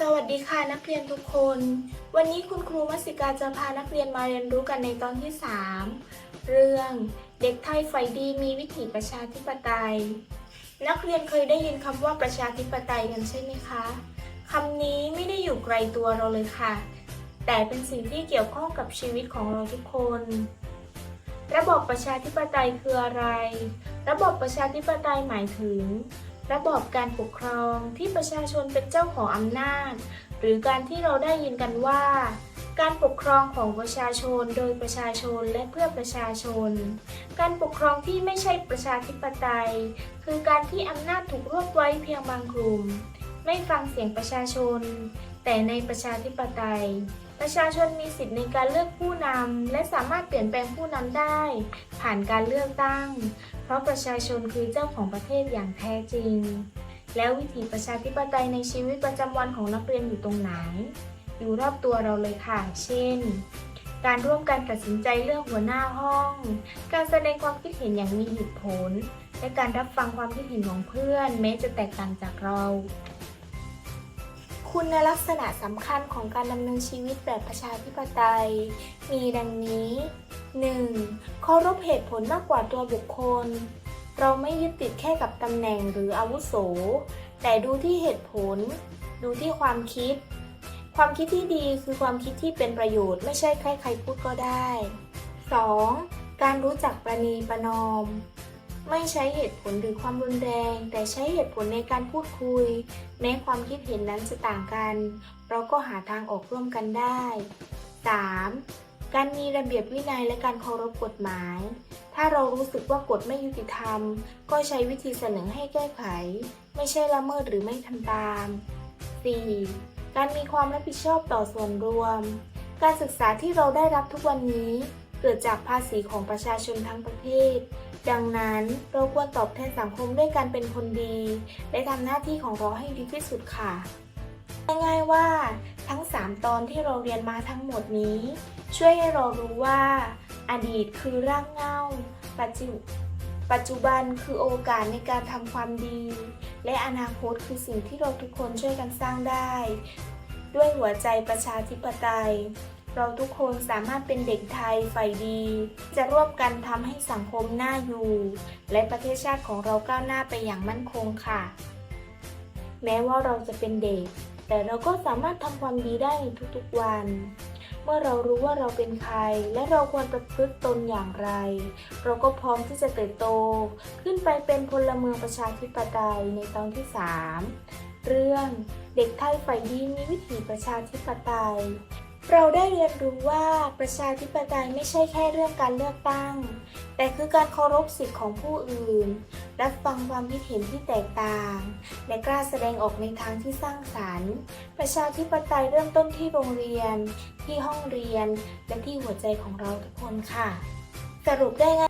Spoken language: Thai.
สวัสดีค่ะนักเรียนทุกคน วันนี้คุณครูมัสิกาจะพานักเรียนมาเรียนรู้กันในตอนที่ 3 เรื่องเด็กไทยไฟดีมีวิถีประชาธิปไตย นักเรียนเคยได้ยินคำว่าประชาธิปไตยกันใช่ไหมคะคำนี้ไม่ได้อยู่ไกลตัวเราเลยค่ะ แต่เป็นสิ่งที่เกี่ยวข้องกับชีวิตของเราทุกคน ระบบประชาธิปไตยคืออะไร ระบบประชาธิปไตยหมายถึง ระบอบการปกครองที่ประชาชนเป็นเจ้าของอำนาจ หรือการที่เราได้ยินกันว่า การปกครองของประชาชนโดยประชาชนและเพื่อประชาชน การปกครองที่ไม่ใช่ประชาธิปไตย คือการที่อำนาจถูกรวบไว้เพียงบางกลุ่ม ไม่ฟังเสียงประชาชน แต่ในประชาธิปไตย ประชาชนมีสิทธิ์ในการเลือกผู้นำและสามารถเปลี่ยนแปลงผู้นำได้ ผ่านการเลือกตั้ง เพราะประชาชนคือเจ้าของประเทศอย่างแท้จริง แล้ววิถีประชาธิปไตยในชีวิตประจำวันของนักเรียนอยู่ตรงไหน อยู่รอบตัวเราเลยค่ะ เช่น การร่วมกันตัดสินใจเลือกหัวหน้าห้อง การแสดงความคิดเห็นอย่างมีเหตุผล และการรับฟังความคิดเห็นของเพื่อน แม้จะแตกต่างจากเรา คุณลักษณะสำคัญของการดำเนินชีวิตแบบประชาธิปไตย มีดังนี้ 1. เคารพเหตุผลมากกว่าตัวบุคคล เราไม่ยึดติดแค่กับตำแหน่งหรืออาวุโส แต่ดูที่เหตุผล ดูที่ความคิด ความคิดที่ดีคือความคิดที่เป็นประโยชน์ไม่ใช่ใครใครพูดก็ได้ 2. การรู้จักประนีประนอม ไม่ใช้เหตุผลหรือความรุนแรง แต่ใช้เหตุผลในการพูดคุย แม้ความคิดเห็นนั้นจะต่างกัน เราก็หาทางออกร่วมกันได้ 3. การมีระเบียบวินัยและการเคารพกฎหมาย ถ้าเรารู้สึกว่ากฎไม่ยุติธรรม ก็ใช้วิธีเสนอให้แก้ไข ไม่ใช่ละเมิดหรือไม่ทำตาม 4. การมีความรับผิดชอบต่อส่วนรวม การศึกษาที่เราได้รับทุกวันนี้ เกิดจากภาษีของประชาชนทั้งประเทศ ดังนั้นเราควรตอบแทนสังคมด้วยการเป็นคนดี และทำหน้าที่ของเราให้ดีที่สุดค่ะง่ายๆว่าทั้ง 3 ตอนที่เราเรียนมาทั้งหมดนี้ ช่วยให้เรารู้ว่า อดีตคือรากเหง้าปัจจุปัจจุบันคือโอกาสในการทำความดี และอนาคตคือสิ่งที่เราทุกคนช่วยกันสร้างได้ ด้วยหัวใจประชาธิปไตย เราทุกคนสามารถเป็นเด็กไทยฝ่ายดี จะร่วมกันทำให้สังคมน่าอยู่ และประเทศชาติของเราก้าวหน้าไปอย่างมั่นคงค่ะ แม้ว่าเราจะเป็นเด็ก แต่เราก็สามารถทำความดีได้ในทุกๆวัน เมื่อเรารู้ว่าเราเป็นใคร และเราควรประพฤติตนอย่างไร เราก็พร้อมที่จะเติบโต ขึ้นไปเป็นพลเมืองประชาธิปไตยในตอนที่ 3 เรื่องเด็กไทยฝ่ายดีมีวิถีประชาธิปไตย เราได้เรียนรู้ว่าประชาธิปไตยไม่ใช่แค่เรื่องการเลือกตั้ง แต่คือการเคารพสิทธิ์ของผู้อื่น รับฟังความคิดเห็นที่แตกต่าง และกล้าแสดงออกในทางที่สร้างสรรค์ ประชาธิปไตยเริ่มต้นที่โรงเรียน ที่ห้องเรียน และที่หัวใจของเราทุกคนค่ะ สรุปได้ไง